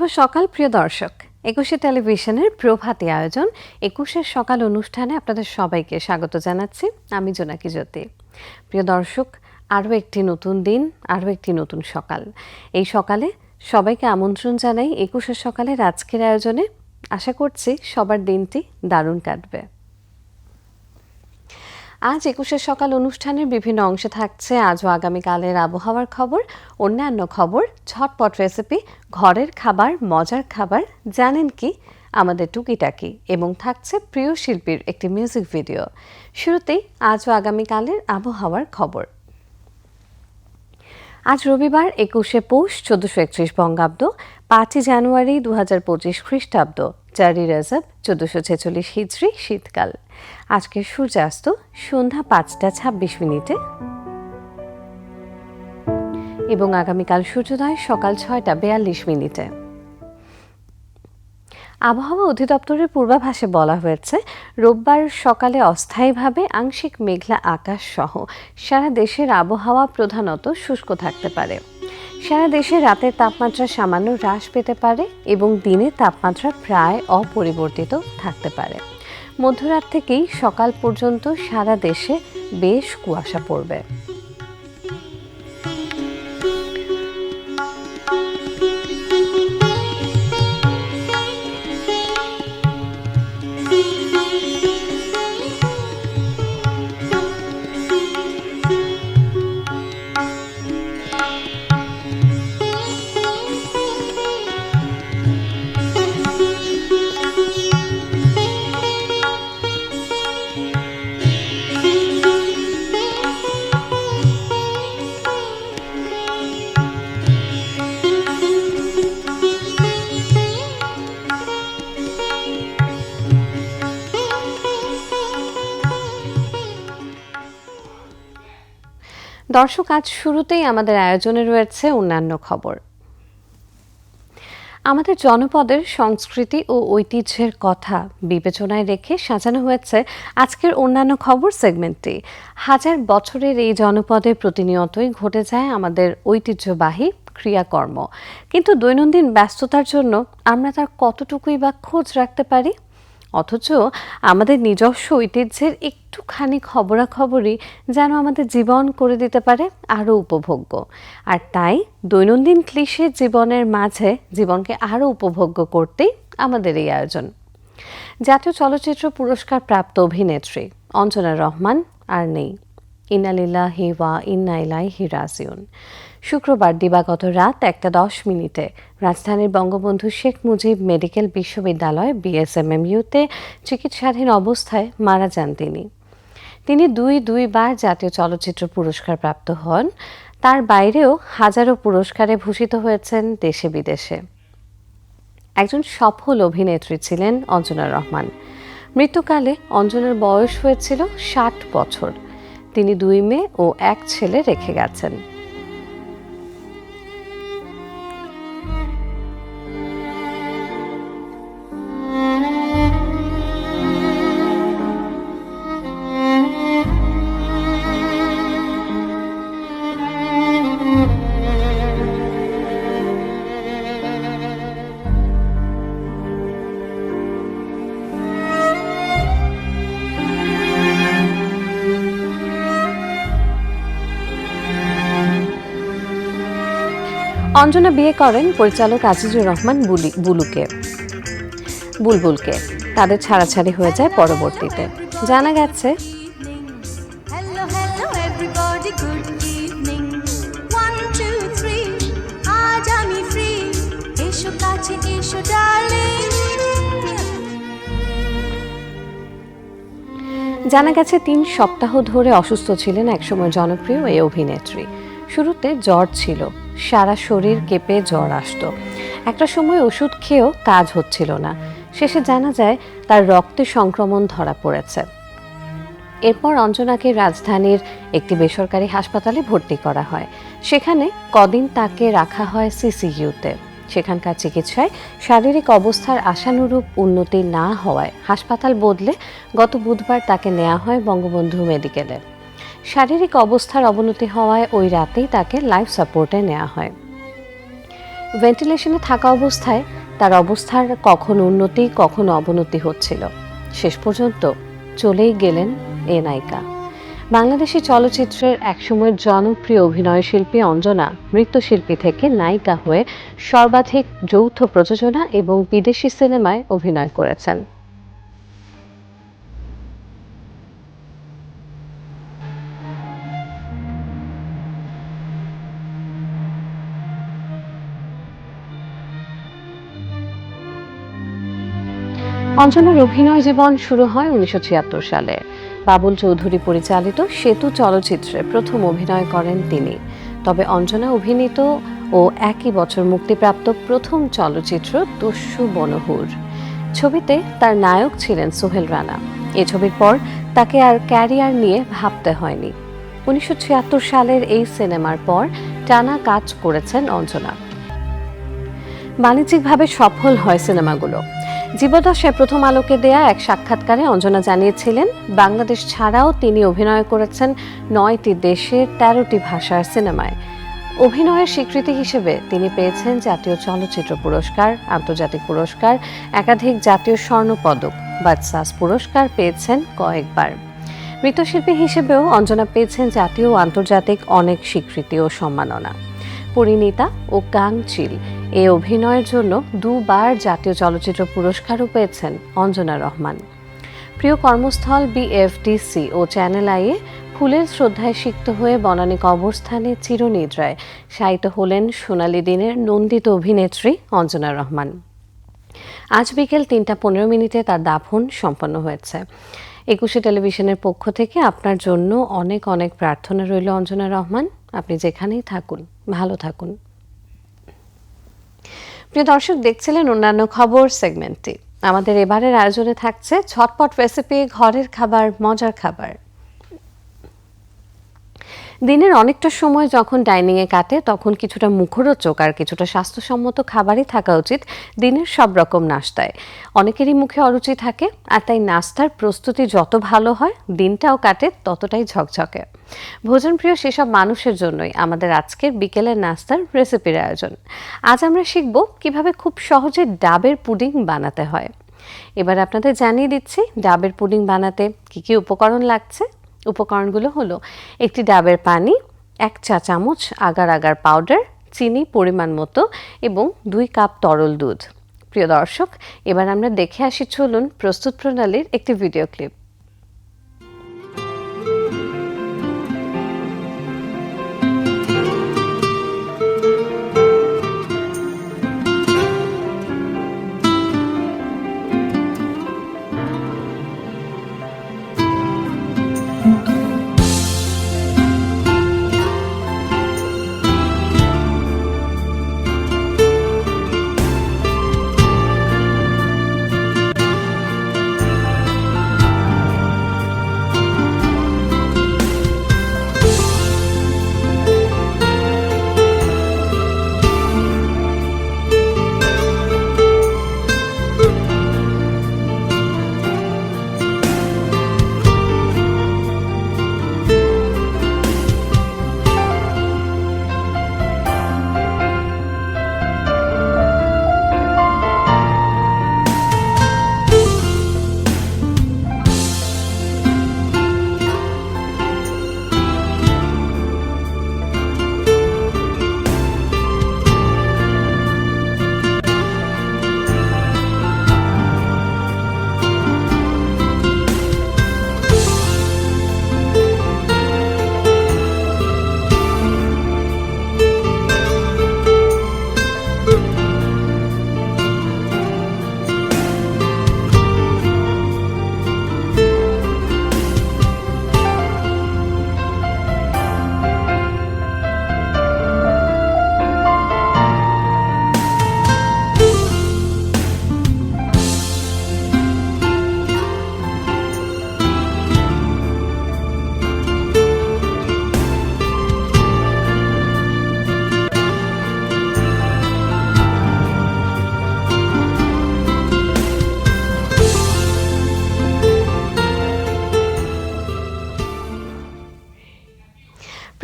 শুভ সকাল, প্রিয় দর্শক। একুশে টেলিভিশনের প্রভাতী আয়োজন, একুশের সকাল অনুষ্ঠানে আপনাদের সবাইকে স্বাগত জানাচ্ছি। আমি জোনাকি জ্যোতি। প্রিয় দর্শক, আরও একটি নতুন দিন, আরও একটি নতুন সকাল। এই সকালে সবাইকে আমন্ত্রণ জানাই একুশের সকালের আজকের আয়োজনে। আশা করছি সবার দিনটি দারুণ কাটবে। আজ একুশের সকাল অনুষ্ঠানের বিভিন্ন অংশে থাকছে আজও আগামীকালের আবহাওয়ার খবর, অন্যান্য খবর, ঝটপট রেসিপি, ঘরের খাবার, মজার খাবার, জানেন কি? আমাদের টুকিটাকি এবং থাকছে প্রিয় শিল্পীর একটি মিউজিক ভিডিও। শুরুতেই আজও আগামীকালের আবহাওয়ার খবর। আজ রবিবার একুশে পৌষ চোদ্দশো একত্রিশ বঙ্গাব্দ, পাঁচই জানুয়ারি দু হাজার পঁচিশ খ্রিস্টাব্দ। চারি রজব, চোদ্দশো ছেচল্লিশ হিজড়ি শীতকাল। আজকের সূর্যাস্ত, সন্ধ্যা পাঁচটা ছাব্বিশ মিনিটে। এবং আগামীকাল সূর্যোদয় সকাল ছয়টা বেয়াল্লিশ মিনিটে। আবহাওয়া অধিদপ্তরের পূর্বাভাসে বলা হয়েছে, রোববার সকালে অস্থায়ীভাবে আংশিক মেঘলা আকাশ সহ সারা দেশের আবহাওয়া প্রধানত শুষ্ক থাকতে পারে। সারা দেশে রাতের তাপমাত্রা সামান্য হ্রাস পেতে পারে এবং দিনে তাপমাত্রা প্রায় অপরিবর্তিত থাকতে পারে। মধ্যরাত থেকেই সকাল পর্যন্ত সারা দেশে বেশ কুয়াশা পড়বে। দর্শক, আজ শুরুতেই আমাদের আয়োজনে রয়েছে অন্যান্য খবর। আমাদের জনপদের সংস্কৃতি ও ঐতিহ্যের কথা বিবেচনায় রেখে সাজানো হয়েছে আজকের অন্যান্য খবর সেগমেন্টটি। হাজার বছরের এই জনপদে প্রতিনিয়তই ঘটে যায় আমাদের ঐতিহ্যবাহী ক্রিয়াকর্ম। কিন্তু দৈনন্দিন ব্যস্ততার জন্য আমরা তার কতটুকুই বা খোঁজ রাখতে পারি? অথচ আমাদের নিজস্ব ঐতিহ্যের একটুখানি খবরাখবরই যেন আমাদের জীবন করে দিতে পারে আরও উপভোগ্য। আর তাই দৈনন্দিন ক্লিশে জীবনের মাঝে জীবনকে আরও উপভোগ্য করতেই আমাদের এই আয়োজন। জাতীয় চলচ্চিত্র পুরস্কার প্রাপ্ত অভিনেত্রী অঞ্জনা রহমান আর নেই। ইনালিল্লা হিওয়া ইন্নাইলাই হিরাজিউন শুক্রবার দিবাগত রাত একটা দশ মিনিটে রাজধানীর বঙ্গবন্ধু শেখ মুজিব মেডিকেল বিশ্ববিদ্যালয় বিএসএমএমইউতে চিকিৎসাধীন অবস্থায় মারা যান তিনি। তিনি দুই দুইবার জাতীয় চলচ্চিত্র পুরস্কার প্রাপ্ত হন। তার বাইরেও হাজারো পুরস্কারে ভূষিত হয়েছেন দেশে বিদেশে। একজন সফল অভিনেত্রী ছিলেন অঞ্জনা রহমান। মৃত্যুকালে অঞ্জনার বয়স হয়েছিল ষাট বছর। তিনি দুই মেয়ে ও এক ছেলে রেখে গেছেন। অঞ্জনা বিয়ে করেন পরিচালক আজিজুর রহমান বুলুকে। বুলবুলকে। তাদের ছাড়াছাড়ি হয়ে যায় পরবর্তীতে। জানা গেছে জানা গেছে তিন সপ্তাহ ধরে অসুস্থ ছিলেন একসময় জনপ্রিয় এই অভিনেত্রী। শুরুতে জ্বর ছিল। সারা শরীর কেঁপে জ্বর আসতো। একটা সময় ওষুধ খেয়েও কাজ হচ্ছিল না। শেষে জানা যায়, তার রক্তে সংক্রমণ ধরা পড়েছে। এরপর অঞ্জনাকে রাজধানীর একটি বেসরকারি হাসপাতালে ভর্তি করা হয়। সেখানে কদিন তাকে রাখা হয় সিসিইউতে। সেখানকার চিকিৎসায় শারীরিক অবস্থার আশানুরূপ উন্নতি না হওয়ায় হাসপাতাল বদলে গত বুধবার তাকে নেওয়া হয় বঙ্গবন্ধু মেডিকেলে। শারীরিক অবস্থার অবনতি হওয়ায় ওই রাতেই তাকে লাইফ সাপোর্টে নেওয়া হয়। ভেন্টিলেশনে থাকা অবস্থায় তার অবস্থার কখন উন্নতি, কখন অবনতি হচ্ছিল। শেষ পর্যন্ত চলেই গেলেন এ নায়িকা। বাংলাদেশি চলচ্চিত্রের একসময়ের জনপ্রিয় অভিনয় শিল্পী অঞ্জনা নৃত্যশিল্পী থেকে নায়িকা হয়ে সর্বাধিক যৌথ প্রযোজনা এবং বিদেশি সিনেমায় অভিনয় করেছেন। অঞ্জনার অভিনয় জীবন শুরু হয় উনিশশো ছিয়াত্তর সালে। বাবুল চৌধুরী পরিচালিত সেতু চলচ্চিত্রে প্রথম অভিনয় করেন তিনি। তবে অঞ্জনা অভিনীত ও একই বছর মুক্তিপ্রাপ্ত প্রথম চলচ্চিত্র দস্যু বনহুর। ছবিতে তার নায়ক ছিলেন সোহেল রানা। এ ছবির পর তাকে আর ক্যারিয়ার নিয়ে ভাবতে হয়নি। উনিশশো ছিয়াত্তর সালের এই সিনেমার পর টানা কাজ করেছেন অঞ্জনা। বাণিজ্যিকভাবে সফল হয় সিনেমাগুলো। জীবদশায় প্রথম আলোকে দেয়া এক সাক্ষাৎকারে অঞ্জনা জানিয়েছিলেন, বাংলাদেশ ছাড়াও তিনি অভিনয় করেছেন নয়টি দেশের তেরোটি ভাষার সিনেমায়। অভিনয়ের স্বীকৃতি হিসেবে তিনি পেয়েছেন জাতীয় চলচ্চিত্র পুরস্কার, আন্তর্জাতিক পুরস্কার, একাধিক জাতীয় স্বর্ণপদক বাদসাস পুরস্কার পেয়েছেন কয়েকবার। নৃত্যশিল্পী হিসেবেও অঞ্জনা পেয়েছেন জাতীয় ও আন্তর্জাতিক অনেক স্বীকৃতি ও সম্মাননা। পরিণীতা ও কাংচিল। এ অভিনয়ের জন্য দুবার জাতীয় চলচ্চিত্র পুরস্কারও পেয়েছেন অঞ্জনা রহমান। প্রিয় কর্মস্থল বিএফডিসি ও চ্যানেল আইয়ে ফুলের শ্রদ্ধায় সিক্ত হয়ে বনানী কবরস্থানে চিরনিদ্রায় শায়িত হলেন সোনালী দিনের নন্দিত অভিনেত্রী অঞ্জনা রহমান। আজ বিকেল তিনটা পনেরো মিনিটে তার দাফন সম্পন্ন হয়েছে। একুশে টেলিভিশনের পক্ষ থেকে আপনার জন্য অনেক অনেক প্রার্থনা রইল অঞ্জনা রহমান। আপনি যেখানেই থাকুন, ভালো থাকুন। প্রিয় দর্শক, দেখছিলেন অন্যান্য খবর সেগমেন্টটি। আমাদের এবারের আয়োজনে থাকছে ছটপট রেসিপি ঘরের খাবার, মজার খাবার। দিনের অনেকটা সময় যখন ডাইনিংয়ে কাটে, তখন কিছুটা মুখরোচক আর কিছুটা স্বাস্থ্যসম্মত খাবারই থাকা উচিত দিনের সব রকম নাস্তায়। অনেকেরই মুখে অরুচি থাকে, আর তাই নাস্তার প্রস্তুতি যত ভালো হয়, দিনটাও কাটে ততটাই ঝকঝকে। ভোজনপ্রিয় সেসব মানুষের জন্যই আমাদের আজকের বিকেলের নাস্তার রেসিপির আয়োজন। আজ আমরা শিখব কীভাবে খুব সহজে ডাবের পুডিং বানাতে হয়। এবার আপনাদের জানিয়ে দিচ্ছি, ডাবের পুডিং বানাতে কি কি উপকরণ লাগছে উপকরণগুলো হলো একটি ডাবের পানি, এক চা চামচ আগার আগার পাউডার, চিনি পরিমাণ মতো এবং দুই কাপ তরল দুধ। প্রিয় দর্শক, এবার আমরা দেখে আসি চলুন প্রস্তুত প্রণালীর একটি ভিডিও ক্লিপ।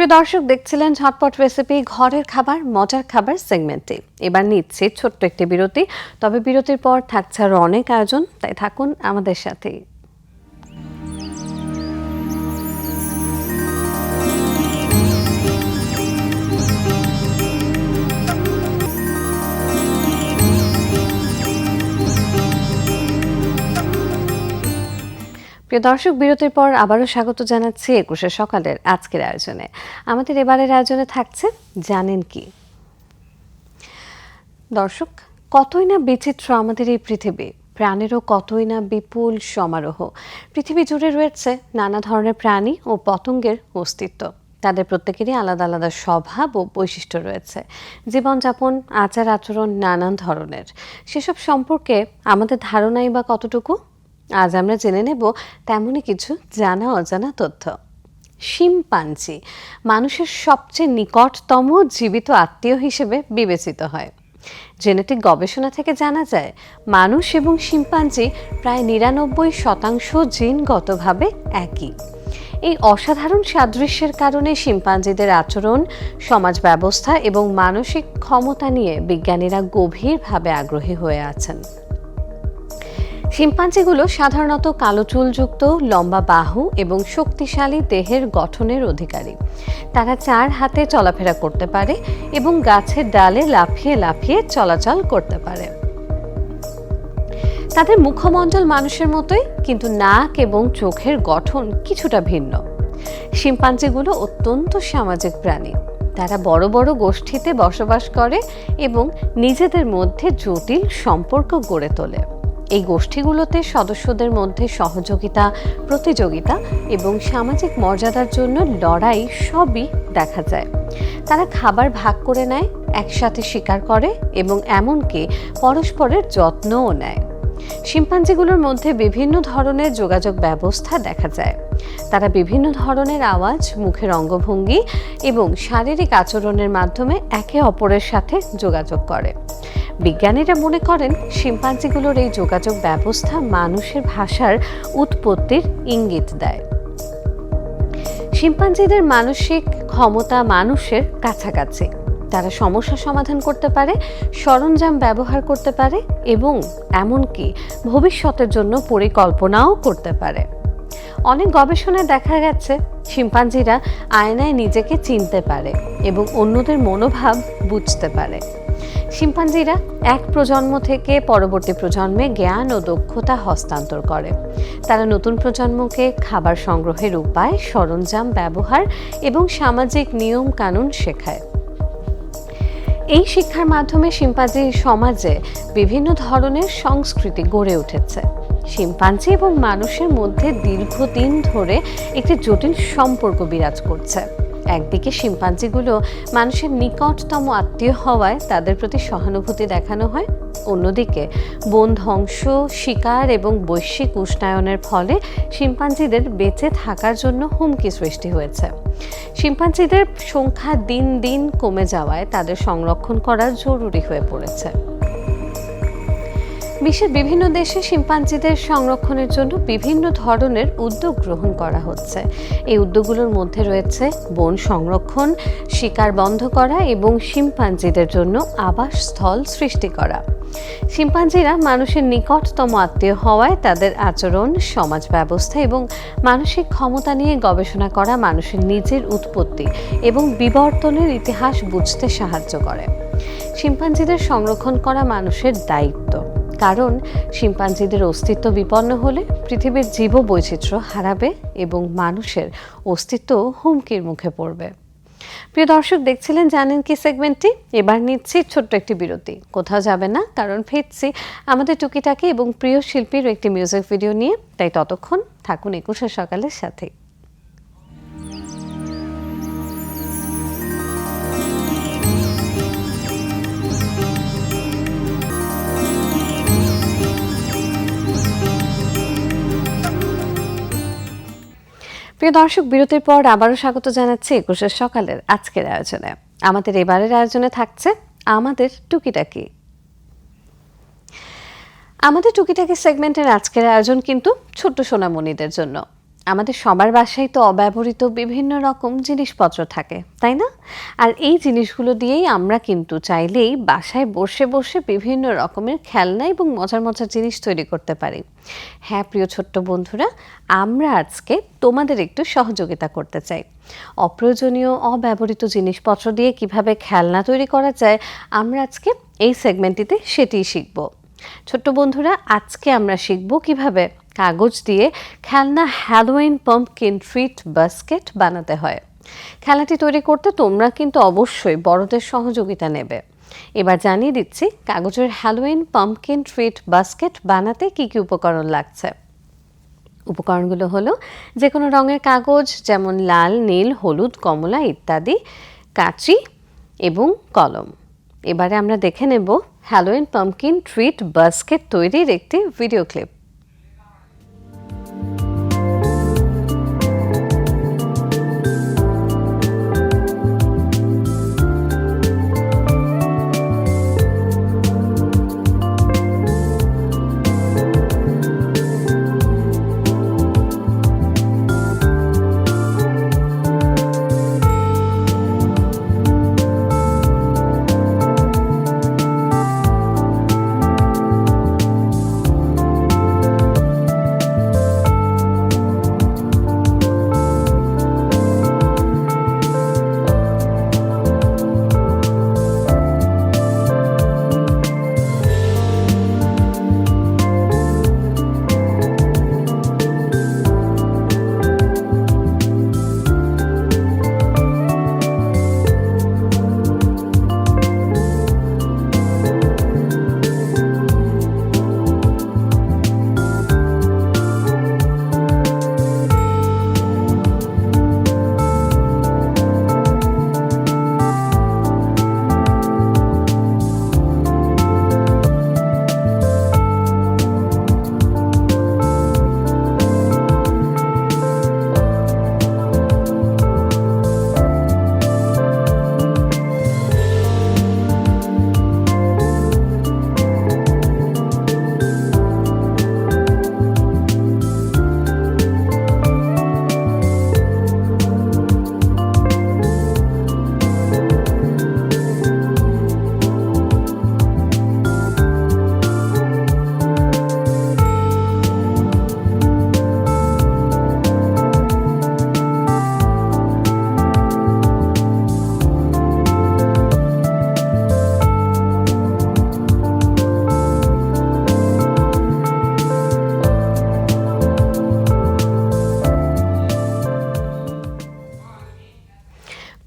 প্রিয় দর্শক, দেখছিলেন ঝটপট রেসিপি ঘরের খাবার, মজার খাবার সেগমেন্টে এবার নিচ্ছে ছোট্ট একটি বিরতি, তবে বিরতির পর থাকছে আরও অনেক আয়োজন, তাই থাকুন আমাদের সাথেই। প্রিয় দর্শক, বিরতির পর আবারও স্বাগত জানাচ্ছি একুশে সকালের আজকের আয়োজনে। আমাদের এবারের আয়োজনে থাকছে জানেন কি? দর্শক, কতই না বিচিত্র আমাদের এই পৃথিবী, প্রাণেরও কতই না বিপুল সমারোহ। পৃথিবী জুড়ে রয়েছে নানা ধরনের প্রাণী ও পতঙ্গের অস্তিত্ব। তাদের প্রত্যেকেরই আলাদা আলাদা স্বভাব ও বৈশিষ্ট্য রয়েছে। জীবনযাপন আচার আচরণ নানান ধরনের। সেসব সম্পর্কে আমাদের ধারণাই বা কতটুকু? আজ আমরা জেনে নেব তেমনই কিছু জানা অজানা তথ্য। শিম্পাঞ্জি, মানুষের সবচেয়ে নিকটতম জীবিত আত্মীয় হিসেবে বিবেচিত হয়। জেনেটিক গবেষণা থেকে জানা যায়, মানুষ এবং শিম্পাঞ্জি প্রায় নিরানব্বই শতাংশ জিনগতভাবে একই। এই অসাধারণ সাদৃশ্যের কারণে শিম্পাঞ্জিদের আচরণ সমাজ ব্যবস্থা এবং মানসিক ক্ষমতা নিয়ে বিজ্ঞানীরা গভীরভাবে আগ্রহী হয়ে আছেন। শিম্পাঞ্জিগুলো সাধারণত কালো চুলযুক্ত, লম্বা বাহু এবং শক্তিশালী দেহের গঠনের অধিকারী। তারা চার হাতে চলাফেরা করতে পারে এবং গাছের ডালে লাফিয়ে লাফিয়ে চলাচল করতে পারে। তাদের মুখমণ্ডল মানুষের মতোই, কিন্তু নাক এবং চোখের গঠন কিছুটা ভিন্ন। শিম্পাঞ্জিগুলো অত্যন্ত সামাজিক প্রাণী। তারা বড় বড় গোষ্ঠীতে বসবাস করে এবং নিজেদের মধ্যে জটিল সম্পর্ক গড়ে তোলে। এই গোষ্ঠীগুলোতে সদস্যদের মধ্যে সহযোগিতা, প্রতিযোগিতা এবং সামাজিক মর্যাদার জন্য লড়াই সবই দেখা যায়। তারা খাবার ভাগ করে নেয়, একসাথে শিকার করে এবং এমনকি পরস্পরের যত্নও নেয়। শিম্পাঞ্জিগুলোর মধ্যে বিভিন্ন ধরনের যোগাযোগ ব্যবস্থা দেখা যায়। তারা বিভিন্ন ধরনের আওয়াজ, মুখের অঙ্গভঙ্গি এবং শারীরিক আচরণের মাধ্যমে একে অপরের সাথে যোগাযোগ করে। বিজ্ঞানীরা মনে করেন, শিম্পাঞ্জিগুলোর এই যোগাযোগ ব্যবস্থা মানুষের ভাষার উৎপত্তির ইঙ্গিত দেয়। শিম্পাঞ্জিদের মানসিক ক্ষমতা মানুষের কাছাকাছি। তারা সমস্যা সমাধান করতে পারে, সরঞ্জাম ব্যবহার করতে পারে এবং এমনকি ভবিষ্যতের জন্য পরিকল্পনাও করতে পারে। অনেক গবেষণায় দেখা গেছে, শিম্পাঞ্জিরা আয়নায় নিজেকে চিনতে পারে এবং অন্যদের মনোভাব বুঝতে পারে। শিম্পাঞ্জিরা এক প্রজন্ম থেকে পরবর্তী প্রজন্মে জ্ঞান ও দক্ষতা হস্তান্তর করে। তারা নতুন প্রজন্মকে খাবার সংগ্রহের উপায়, সরঞ্জাম ব্যবহার এবং সামাজিক নিয়ম কানুন শেখায়। এই শিক্ষার মাধ্যমে শিম্পাঞ্জি সমাজে বিভিন্ন ধরনের সংস্কৃতি গড়ে উঠেছে। শিম্পাঞ্জি এবং মানুষের মধ্যে দীর্ঘদিন ধরে একটি জটিল সম্পর্ক বিরাজ করছে। একদিকে শিম্পাঞ্জিগুলো মানুষের নিকটতম আত্মীয় হওয়ায় তাদের প্রতি সহানুভূতি দেখানো হয়, অন্যদিকে বন ধ্বংস, শিকার এবং বৈশ্বিক উষ্ণায়নের ফলে শিম্পাঞ্জিদের বেঁচে থাকার জন্য হুমকি সৃষ্টি হয়েছে। শিম্পাঞ্জিদের সংখ্যা দিন দিন কমে যাওয়ায় তাদের সংরক্ষণ করা জরুরি হয়ে পড়েছে। বিশ্বের বিভিন্ন দেশে শিম্পাঞ্জিদের সংরক্ষণের জন্য বিভিন্ন ধরনের উদ্যোগ গ্রহণ করা হচ্ছে। এই উদ্যোগগুলোর মধ্যে রয়েছে বন সংরক্ষণ, শিকার বন্ধ করা এবং শিম্পাঞ্জিদের জন্য আবাসস্থল সৃষ্টি করা। শিম্পাঞ্জিরা মানুষের নিকটতম আত্মীয় হওয়ায় তাদের আচরণ, সমাজ ব্যবস্থা এবং মানসিক ক্ষমতা নিয়ে গবেষণা করা মানুষের নিজের উৎপত্তি এবং বিবর্তনের ইতিহাস বুঝতে সাহায্য করে। শিম্পাঞ্জিদের সংরক্ষণ করা মানুষের দায়িত্ব। কারণ শিম্পাঞ্জিদের অস্তিত্ব বিপন্ন হলে পৃথিবীর জীব বৈচিত্র্য হারাবে এবং মানুষের অস্তিত্ব হুমকির মুখে পড়বে। প্রিয় দর্শক, দেখছিলেন, জানেন কি সেগমেন্টটি? এবার নিচ্ছি ছোট্ট একটি বিরতি। কোথাও যাবে না, কারণ ফিরছি আমাদের টুকিটাকি এবং প্রিয় শিল্পীর একটি মিউজিক ভিডিও নিয়ে। তাই ততক্ষণ থাকুন একুশে সকালের সাথে। প্রিয় দর্শক, বিরতির পর আবারও স্বাগত জানাচ্ছি একুশের সকালের আজকের আয়োজনে। আমাদের এবারের আয়োজনে থাকছে আমাদের টুকিটাকি। আমাদের টুকিটাকি সেগমেন্টের আজকের আয়োজন কিন্তু ছোট্ট সোনামণিদের জন্য। আমাদের সবার বাসায় তো অব্যবহৃত বিভিন্ন রকম জিনিসপত্র থাকে, তাই না? আর এই জিনিসগুলো দিয়েই আমরা কিন্তু চাইলেই বাসায় বসে বসে বিভিন্ন রকমের খেলনা এবং মজার মজার জিনিস তৈরি করতে পারি। হ্যাঁ প্রিয় ছোট্ট বন্ধুরা, আমরা আজকে তোমাদের একটু সহযোগিতা করতে চাই। অপ্রয়োজনীয়, অব্যবহৃত জিনিসপত্র দিয়ে কীভাবে খেলনা তৈরি করা যায়, আমরা আজকে এই সেগমেন্টটিতে সেটিই শিখব। ছোট্ট বন্ধুরা, আজকে আমরা শিখব কীভাবে কাগজ দিয়ে খেলনা হ্যালোইন পাম্পকিন ট্রিট বাস্কেট বানাতে হয়। খেলাটি তৈরি করতে তোমরা কিন্তু অবশ্যই বড়দের সহযোগিতা নেবে। এবার জানিয়ে দিচ্ছি, কাগজের হ্যালোইন পাম্পকিন ট্রিট বাস্কেট বানাতে কি কি উপকরণ লাগছে। উপকরণগুলো হলো যে কোনো রঙের কাগজ, যেমন লাল, নীল, হলুদ, কমলা ইত্যাদি, কাঁচি এবং কলম। এবারে আমরা দেখে নেব হ্যালোইন পাম্পকিন ট্রিট বাস্কেট তৈরির একটি ভিডিও ক্লিপ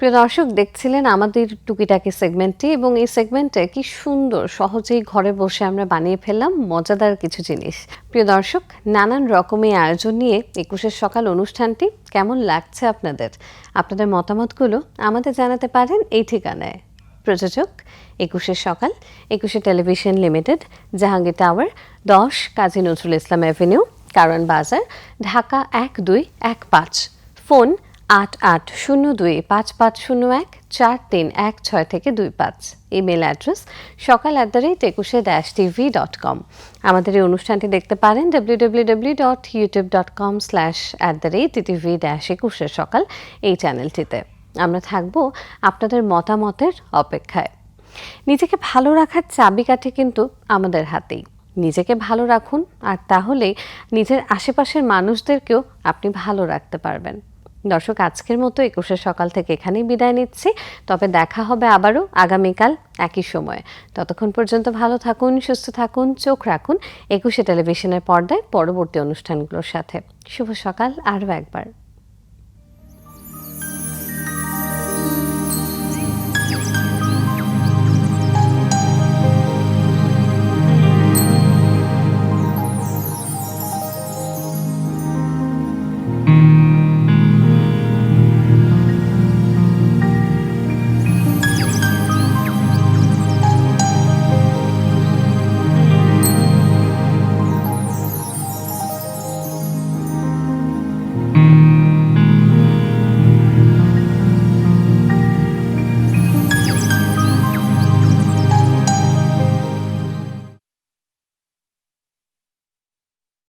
প্রিয় দর্শক, দেখছিলেন আমাদের টুকিটাকি সেগমেন্টটি এবং এই সেগমেন্টে কি সুন্দর, সহজেই ঘরে বসে আমরা বানিয়ে ফেললাম মজাদার কিছু জিনিস। প্রিয় দর্শক, নানান রকমের আয়োজন নিয়ে একুশের সকাল অনুষ্ঠানটি কেমন লাগছে আপনাদের? আপনাদের মতামতগুলো আমাদের জানাতে পারেন এই ঠিকানায়। প্রযোজক, একুশের সকাল, একুশে টেলিভিশন লিমিটেড, জাহাঙ্গীর টাওয়ার, দশ কাজী নজরুল ইসলাম অ্যাভিনিউ, কারণ বাজার, ঢাকা এক দুই এক পাঁচ। ফোন আট আট শূন্য দুই পাঁচ পাঁচ শূন্য এক চার তিন এক ছয় থেকে দুই পাঁচ। Email address Sokal at the rate Ekushey dash TV dot com আমাদের এই অনুষ্ঠানটি দেখতে পারেন W W W dot YouTube dot com slash at the rate TV dash Ekushey Sokal এই চ্যানেলটিতে আমরা থাকব আপনাদের মতামতের অপেক্ষায়। নিজেকে ভালো রাখার চাবিকাঠি কিন্তু আমাদের হাতেই। নিজেকে ভালো রাখুন আর তাহলে নিজের আশেপাশের মানুষদেরকেও আপনি ভালো রাখতে পারবেন। দর্শক, আজকের মতো একুশে সকাল থেকে এখানেই বিদায় নিচ্ছি। তবে দেখা হবে আবারও আগামীকাল একই সময়ে। ততক্ষণ পর্যন্ত ভালো থাকুন, সুস্থ থাকুন, চোখ রাখুন। একুশে টেলিভিশনের পর্দায় পরবর্তী অনুষ্ঠানগুলোর সাথে। শুভ সকাল আরও একবার।